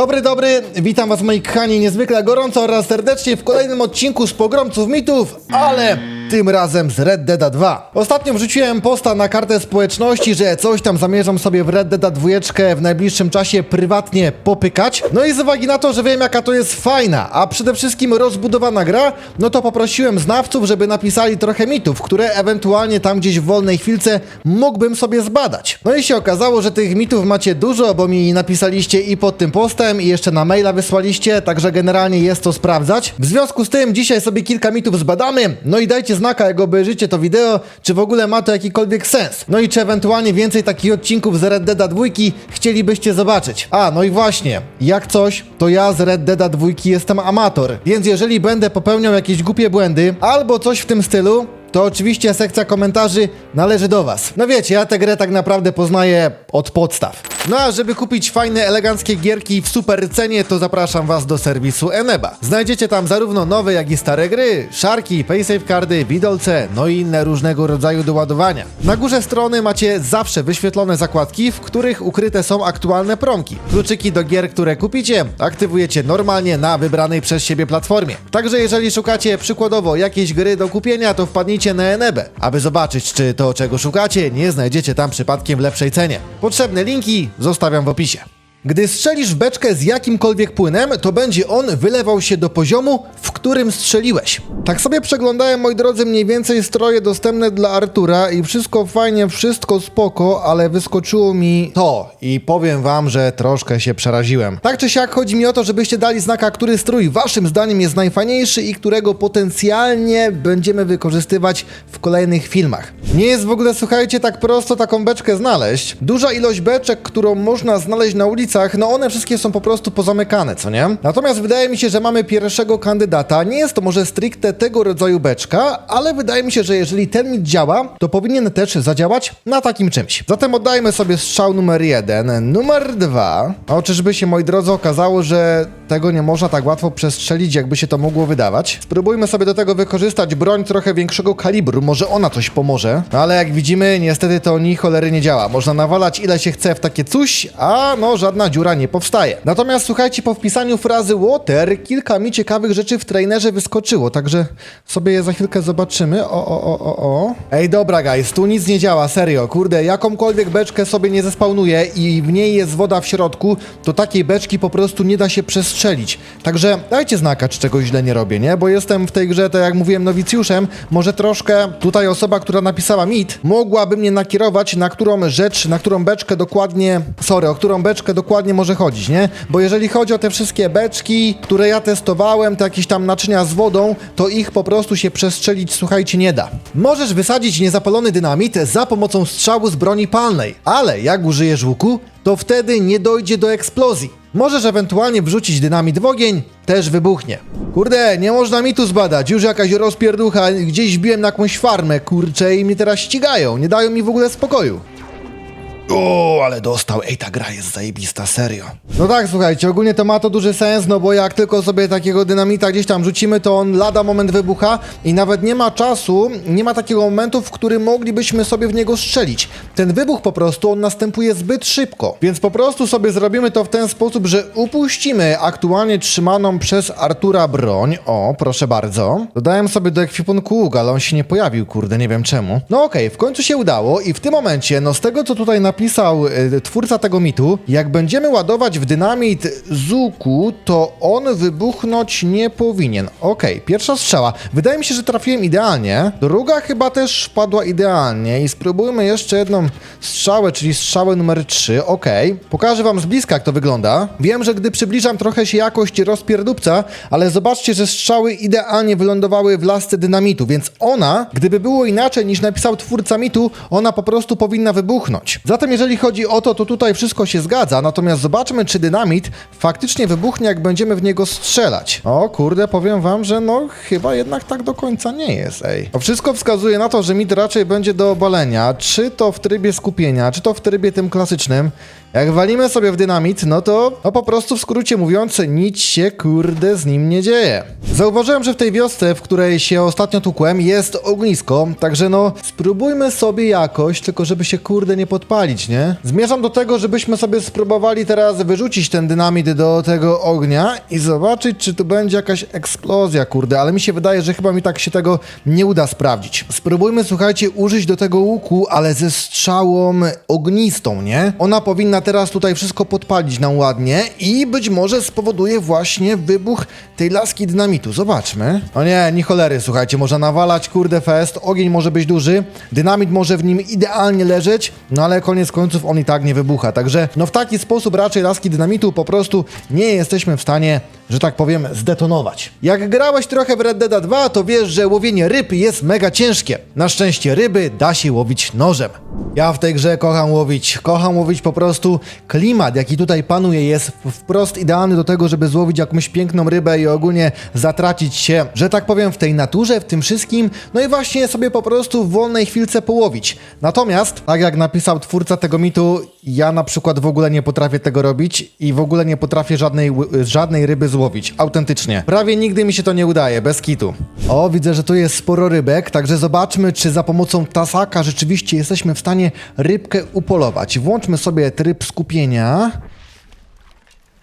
Dobry, dobry, witam was moi kochani niezwykle gorąco oraz serdecznie w kolejnym odcinku z Pogromców Mitów, ale tym razem z Red Dead 2. Ostatnio wrzuciłem posta na kartę społeczności, że coś tam zamierzam sobie w Red Dead 2 w najbliższym czasie prywatnie popykać. No i z uwagi na to, że wiem jaka to jest fajna, a przede wszystkim rozbudowana gra, no to poprosiłem znawców, żeby napisali trochę mitów, które ewentualnie tam gdzieś w wolnej chwilce mógłbym sobie zbadać. No i się okazało, że tych mitów macie dużo, bo mi napisaliście i pod tym postem, i jeszcze na maila wysłaliście, także generalnie jest to sprawdzać. W związku z tym dzisiaj sobie kilka mitów zbadamy, no i dajcie znaka, jak obejrzycie to wideo, czy w ogóle ma to jakikolwiek sens. No i czy ewentualnie więcej takich odcinków z Red Dead 2 chcielibyście zobaczyć. A, no i właśnie, jak coś, to ja z Red Dead 2 jestem amator, więc jeżeli będę popełniał jakieś głupie błędy, albo coś w tym stylu, to oczywiście sekcja komentarzy należy do Was. No wiecie, ja tę grę tak naprawdę poznaję od podstaw. No a żeby kupić fajne, eleganckie gierki w super cenie, to zapraszam Was do serwisu Eneba. Znajdziecie tam zarówno nowe, jak i stare gry, szarki, paysafe cardy, bidolce, no i inne różnego rodzaju doładowania. Na górze strony macie zawsze wyświetlone zakładki, w których ukryte są aktualne promki. Kluczyki do gier, które kupicie, aktywujecie normalnie na wybranej przez siebie platformie. Także jeżeli szukacie przykładowo jakiejś gry do kupienia, to wpadnijcie na aby zobaczyć, czy to, czego szukacie, nie znajdziecie tam przypadkiem w lepszej cenie. Potrzebne linki zostawiam w opisie. Gdy strzelisz w beczkę z jakimkolwiek płynem, to będzie on wylewał się do poziomu, w którym strzeliłeś. Tak sobie przeglądałem, moi drodzy, mniej więcej stroje dostępne dla Artura i wszystko fajnie, wszystko spoko, ale wyskoczyło mi to i powiem wam, że troszkę się przeraziłem. Tak czy siak chodzi mi o to, żebyście dali znaka, który strój waszym zdaniem jest najfajniejszy i którego potencjalnie będziemy wykorzystywać w kolejnych filmach. Nie jest w ogóle, słuchajcie, tak prosto taką beczkę znaleźć. Duża ilość beczek, którą można znaleźć na ulicach, no one wszystkie są po prostu pozamykane, co nie? Natomiast wydaje mi się, że mamy pierwszego kandydata. Nie jest to może stricte tego rodzaju beczka, ale wydaje mi się, że jeżeli ten mit działa, to powinien też zadziałać na takim czymś. Zatem oddajmy sobie strzał numer jeden. Numer dwa. O, czyżby się, moi drodzy, okazało, że tego nie można tak łatwo przestrzelić, jakby się to mogło wydawać. Spróbujmy sobie do tego wykorzystać broń trochę większego kalibru, może ona coś pomoże. No ale jak widzimy, niestety to ni cholery nie działa. Można nawalać ile się chce w takie coś, a no żadna dziura nie powstaje. Natomiast słuchajcie, po wpisaniu frazy water kilka mi ciekawych rzeczy w trainerze wyskoczyło, także sobie je za chwilkę zobaczymy. O, o, o, o, o. Ej, dobra guys, tu nic nie działa, serio. Kurde, jakąkolwiek beczkę sobie nie zespawnuję i w niej jest woda w środku, to takiej beczki po prostu nie da się przestrzelić. Także dajcie znaka, czy czegoś źle nie robię, nie? Bo jestem w tej grze, tak jak mówiłem, nowicjuszem. Może troszkę tutaj osoba, która napisała mit, mogłaby mnie nakierować, na którą rzecz, na którą beczkę dokładnie, sorry, o którą beczkę dokładnie może chodzić, nie? Bo jeżeli chodzi o te wszystkie beczki, które ja testowałem, te jakieś tam naczynia z wodą, to ich po prostu się przestrzelić, słuchajcie, nie da. Możesz wysadzić niezapalony dynamit za pomocą strzału z broni palnej, ale jak użyjesz łuku, to wtedy nie dojdzie do eksplozji. Możesz ewentualnie wrzucić dynamit w ogień, też wybuchnie. Kurde, nie można mi tu zbadać, już jakaś rozpierducha, gdzieś biłem na jakąś farmę, kurczę, i mnie teraz ścigają, nie dają mi w ogóle spokoju. O, ale dostał. Ej, ta gra jest zajebista, serio. No tak, słuchajcie, ogólnie to ma to duży sens, no bo jak tylko sobie takiego dynamita gdzieś tam rzucimy, to on lada moment wybucha i nawet nie ma czasu, nie ma takiego momentu, w którym moglibyśmy sobie w niego strzelić. Ten wybuch po prostu, on następuje zbyt szybko. Więc po prostu sobie zrobimy to w ten sposób, że upuścimy aktualnie trzymaną przez Artura broń. O, proszę bardzo. Dodałem sobie do ekwipunku łuk, ale on się nie pojawił, kurde, nie wiem czemu. No okej, w końcu się udało i w tym momencie, no z tego co tutaj napisał y, twórca tego mitu, jak będziemy ładować w dynamit z łuku, to on wybuchnąć nie powinien. Okej, pierwsza strzała. Wydaje mi się, że trafiłem idealnie. Druga chyba też wpadła idealnie i spróbujmy jeszcze jedną strzałę, czyli strzałę numer 3. Okej, pokażę wam z bliska jak to wygląda. Wiem, że gdy przybliżam trochę się jakość rozpierdupca, ale zobaczcie, że strzały idealnie wylądowały w lasce dynamitu, więc ona, gdyby było inaczej niż napisał twórca mitu, ona po prostu powinna wybuchnąć. Zatem jeżeli chodzi o to, to tutaj wszystko się zgadza, natomiast zobaczmy, czy dynamit faktycznie wybuchnie, jak będziemy w niego strzelać. O kurde, powiem wam, że no chyba jednak tak do końca nie jest, ej. To wszystko wskazuje na to, że mit raczej będzie do obalenia, czy to w trybie skupienia, czy to w trybie tym klasycznym. Jak walimy sobie w dynamit, no to no po prostu w skrócie mówiąc, nic się kurde z nim nie dzieje. Zauważyłem, że w tej wiosce, w której się ostatnio tukłem, jest ognisko, także no spróbujmy sobie jakoś, tylko żeby się kurde nie podpalić, nie? Zmierzam do tego, żebyśmy sobie spróbowali teraz wyrzucić ten dynamit do tego ognia i zobaczyć, czy tu będzie jakaś eksplozja, kurde, ale mi się wydaje, że chyba mi tak się tego nie uda sprawdzić. Spróbujmy, słuchajcie, użyć do tego łuku, ale ze strzałą ognistą, nie? Ona powinna teraz tutaj wszystko podpalić nam ładnie i być może spowoduje właśnie wybuch tej laski dynamitu. Zobaczmy. O nie, ni cholery, słuchajcie, można nawalać, kurde fest, ogień może być duży, dynamit może w nim idealnie leżeć, no ale koniec końców on i tak nie wybucha, także no w taki sposób raczej laski dynamitu po prostu nie jesteśmy w stanie że tak powiem, zdetonować. Jak grałeś trochę w Red Dead 2, to wiesz, że łowienie ryb jest mega ciężkie. Na szczęście ryby da się łowić nożem. Ja w tej grze kocham łowić. Kocham łowić po prostu klimat, jaki tutaj panuje, jest wprost idealny do tego, żeby złowić jakąś piękną rybę i ogólnie zatracić się, że tak powiem, w tej naturze, w tym wszystkim, no i właśnie sobie po prostu w wolnej chwilce połowić. Natomiast, tak jak napisał twórca tego mitu, ja na przykład w ogóle nie potrafię tego robić i w ogóle nie potrafię żadnej, żadnej ryby złowić. Autentycznie. Prawie nigdy mi się to nie udaje, bez kitu. O, widzę, że tu jest sporo rybek, także zobaczmy, czy za pomocą tasaka rzeczywiście jesteśmy w stanie rybkę upolować. Włączmy sobie skupienia.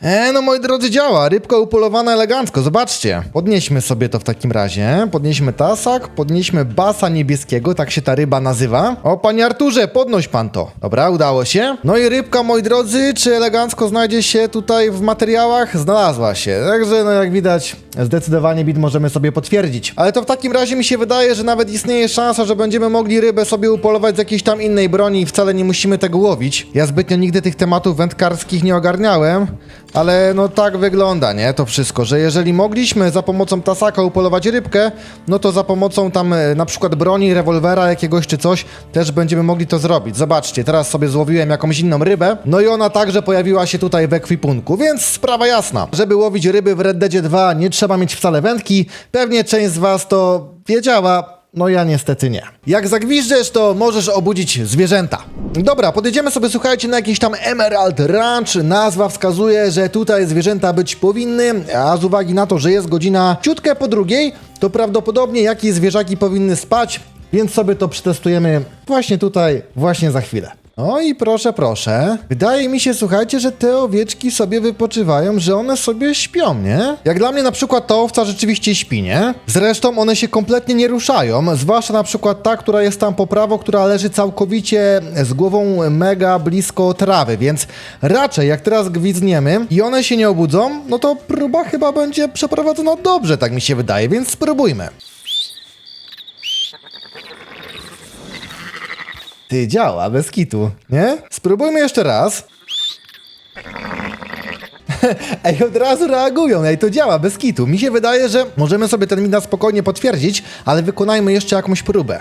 E, no moi drodzy, działa. Rybka upolowana elegancko, zobaczcie. Podnieśmy sobie to w takim razie. Podnieśmy tasak, podnieśmy basa niebieskiego, tak się ta ryba nazywa. O, panie Arturze, podnoś pan to. Dobra, udało się. No i rybka, moi drodzy, czy elegancko znajdzie się tutaj w materiałach? Znalazła się. Także, no jak widać, zdecydowanie bit możemy sobie potwierdzić. Ale to w takim razie mi się wydaje, że nawet istnieje szansa, że będziemy mogli rybę sobie upolować z jakiejś tam innej broni i wcale nie musimy tego łowić. Ja zbytnio nigdy tych tematów wędkarskich nie ogarniałem, ale no tak wygląda, nie? To wszystko, że jeżeli mogliśmy za pomocą tasaka upolować rybkę, no to za pomocą tam e, na przykład broni, rewolwera jakiegoś czy coś, też będziemy mogli to zrobić. Zobaczcie, teraz sobie złowiłem jakąś inną rybę, no i ona także pojawiła się tutaj w ekwipunku, więc sprawa jasna. Żeby łowić ryby w Red Deadzie 2 nie trzeba mieć wcale wędki, pewnie część z was to wiedziała, no ja niestety nie. Jak zagwiżdżesz, to możesz obudzić zwierzęta. Dobra, podjedziemy sobie, słuchajcie, na jakiś tam Emerald Ranch. Nazwa wskazuje, że tutaj zwierzęta być powinny, a z uwagi na to, że jest godzina ciutkę po drugiej, to prawdopodobnie jakieś zwierzaki powinny spać, więc sobie to przetestujemy właśnie tutaj, właśnie za chwilę. O i proszę, proszę. Wydaje mi się, słuchajcie, że te owieczki sobie wypoczywają, że one sobie śpią, nie? Jak dla mnie na przykład ta owca rzeczywiście śpi, nie? Zresztą one się kompletnie nie ruszają, zwłaszcza na przykład ta, która jest tam po prawo, która leży całkowicie z głową mega blisko trawy, więc raczej jak teraz gwizdniemy i one się nie obudzą, no to próba chyba będzie przeprowadzona dobrze, tak mi się wydaje, więc spróbujmy. Ty działa, bez kitu, nie? Spróbujmy jeszcze raz. Ej, od razu reagują, ej, to działa, bez kitu. Mi się wydaje, że możemy sobie ten mit na spokojnie potwierdzić, ale wykonajmy jeszcze jakąś próbę.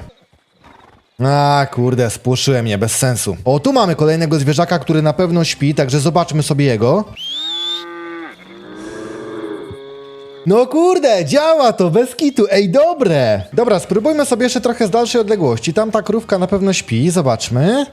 A, kurde, spłoszyłem mnie, bez sensu. O, tu mamy kolejnego zwierzaka, który na pewno śpi, także zobaczmy sobie jego. No kurde, działa to, bez kitu, ej, dobre! Dobra, spróbujmy sobie jeszcze trochę z dalszej odległości. Tam ta krówka na pewno śpi, zobaczmy.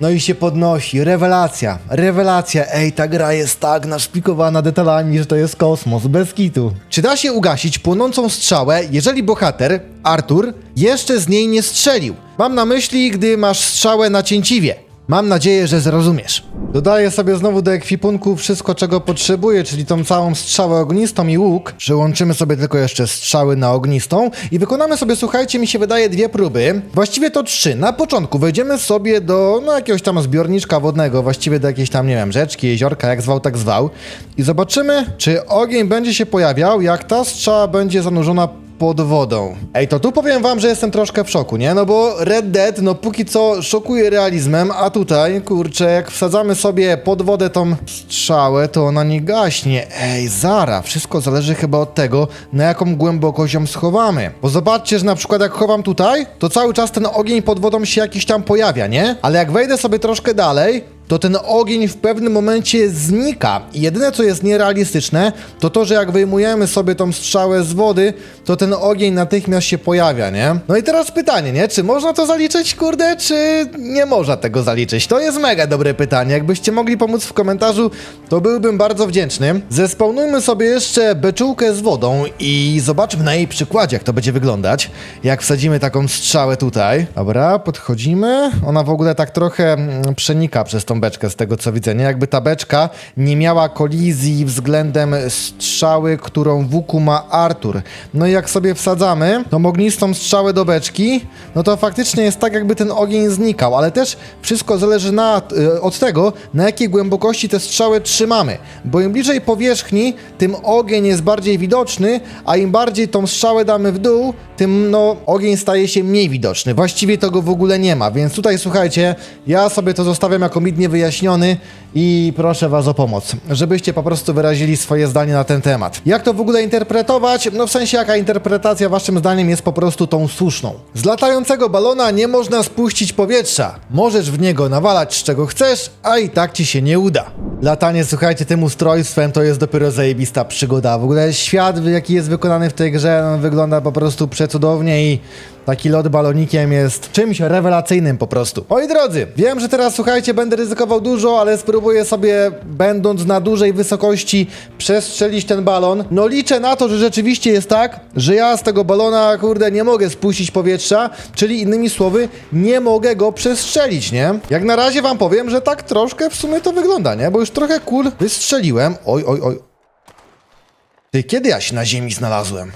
No i się podnosi, rewelacja, rewelacja, ej, ta gra jest tak naszpikowana detalami, że to jest kosmos, bez kitu. Czy da się ugasić płonącą strzałę, jeżeli bohater, Artur, jeszcze z niej nie strzelił? Mam na myśli, gdy masz strzałę na cięciwie. Mam nadzieję, że zrozumiesz. Dodaję sobie znowu do ekwipunku wszystko, czego potrzebuję, czyli tą całą strzałę ognistą i łuk. Przyłączymy sobie tylko jeszcze strzały na ognistą i wykonamy sobie, słuchajcie, mi się wydaje dwie próby. Właściwie to trzy. Na początku wejdziemy sobie do, no jakiegoś tam zbiorniczka wodnego, właściwie do jakiejś tam, nie wiem, rzeczki, jeziorka, jak zwał, tak zwał. I zobaczymy, czy ogień będzie się pojawiał, jak ta strzała będzie zanurzona pod wodą. Ej, to tu powiem wam, że jestem troszkę w szoku, nie? No bo Red Dead, no póki co szokuje realizmem, a tutaj, kurczę, jak wsadzamy sobie pod wodę tą strzałę, to ona nie gaśnie. Ej, zara, wszystko zależy chyba od tego, na jaką głębokość ją schowamy. Bo zobaczcie, że na przykład jak chowam tutaj, to cały czas ten ogień pod wodą się jakiś tam pojawia, nie? Ale jak wejdę sobie troszkę dalej, to ten ogień w pewnym momencie znika. I jedyne co jest nierealistyczne, to to, że jak wyjmujemy sobie tą strzałę z wody, to ten ogień natychmiast się pojawia, nie? No i teraz pytanie, nie? Czy można to zaliczyć, kurde, czy nie można tego zaliczyć? To jest mega dobre pytanie. Jakbyście mogli pomóc w komentarzu, to byłbym bardzo wdzięczny. Zespełnujmy sobie jeszcze beczułkę z wodą i zobaczmy na jej przykładzie, jak to będzie wyglądać. Jak wsadzimy taką strzałę tutaj. Dobra, podchodzimy. Ona w ogóle tak trochę mm, przenika przez tą beczkę, z tego co widzę, nie? Jakby ta beczka nie miała kolizji względem strzały, którą w łuku ma Artur. No i jak sobie wsadzamy tą ognistą strzałę do beczki, no to faktycznie jest tak, jakby ten ogień znikał, ale też wszystko zależy na, y, od tego, na jakiej głębokości te strzały trzymamy. Bo im bliżej powierzchni, tym ogień jest bardziej widoczny, a im bardziej tą strzałę damy w dół, tym no ogień staje się mniej widoczny. Właściwie tego w ogóle nie ma, więc tutaj słuchajcie, ja sobie to zostawiam jako mit niewyjaśniony i proszę was o pomoc, żebyście po prostu wyrazili swoje zdanie na ten temat. Jak to w ogóle interpretować? No w sensie jaka interpretacja waszym zdaniem jest po prostu tą słuszną. Z latającego balona nie można spuścić powietrza. Możesz w niego nawalać z czego chcesz, a i tak ci się nie uda. Latanie, słuchajcie, tym ustrojstwem to jest dopiero zajebista przygoda. W ogóle świat, jaki jest wykonany w tej grze, on wygląda po prostu przecudownie i taki lot balonikiem jest czymś rewelacyjnym po prostu. Moi drodzy, wiem, że teraz słuchajcie, będę ryzykował dużo, ale spróbuję sobie, będąc na dużej wysokości, przestrzelić ten balon. No liczę na to, że rzeczywiście jest tak, że ja z tego balona, kurde, nie mogę spuścić powietrza, czyli innymi słowy, nie mogę go przestrzelić, nie? Jak na razie wam powiem, że tak troszkę w sumie to wygląda, nie? Bo już trochę kul wystrzeliłem. Oj, oj, oj. Ty, kiedy ja się na ziemi znalazłem?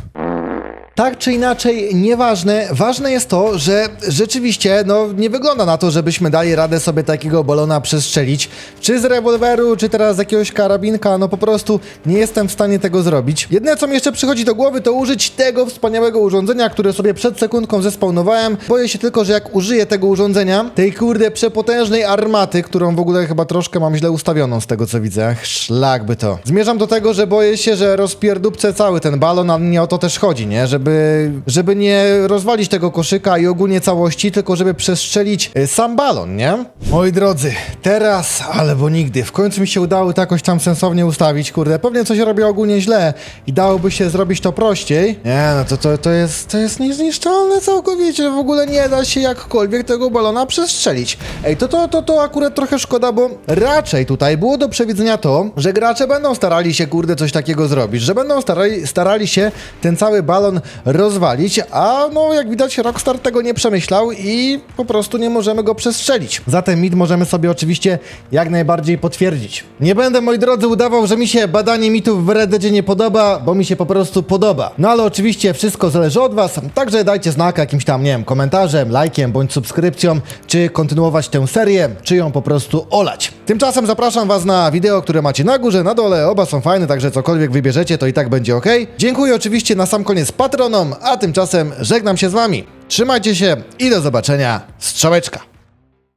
Tak czy inaczej, nieważne. Ważne jest to, że rzeczywiście, no nie wygląda na to, żebyśmy dali radę sobie takiego balona przestrzelić. Czy z rewolweru, czy teraz z jakiegoś karabinka, no po prostu nie jestem w stanie tego zrobić. Jedyne, co mi jeszcze przychodzi do głowy, to użyć tego wspaniałego urządzenia, które sobie przed sekundką zespawnowałem. Boję się tylko, że jak użyję tego urządzenia, tej kurde przepotężnej armaty, którą w ogóle chyba troszkę mam źle ustawioną z tego, co widzę. Szlak by to. Zmierzam do tego, że boję się, że rozpierdupcę cały ten balon, a nie o to też chodzi, nie? Żeby, żeby nie rozwalić tego koszyka i ogólnie całości, tylko żeby przestrzelić y, sam balon, nie? Moi drodzy, teraz albo nigdy. W końcu mi się udało to jakoś tam sensownie ustawić, kurde. Pewnie coś robię ogólnie źle i dałoby się zrobić to prościej. Nie, no to, to, to jest, to jest niezniszczalne całkowicie. W ogóle nie da się jakkolwiek tego balona przestrzelić. Ej, to, to, to, to akurat trochę szkoda, bo raczej tutaj było do przewidzenia to, że gracze będą starali się, kurde, coś takiego zrobić, że będą starali, starali się ten cały balon rozwalić, a no jak widać Rockstar tego nie przemyślał i po prostu nie możemy go przestrzelić. Zatem mit możemy sobie oczywiście jak najbardziej potwierdzić. Nie będę, moi drodzy, udawał, że mi się badanie mitów w Red nie podoba, bo mi się po prostu podoba. No ale oczywiście wszystko zależy od was, także dajcie znak jakimś tam, nie wiem, komentarzem, lajkiem bądź subskrypcją, czy kontynuować tę serię, czy ją po prostu olać. Tymczasem zapraszam was na wideo, które macie na górze, na dole, oba są fajne, także cokolwiek wybierzecie, to i tak będzie ok. Dziękuję oczywiście na sam koniec patronom, a tymczasem żegnam się z wami. Trzymajcie się i do zobaczenia. Strzałeczka.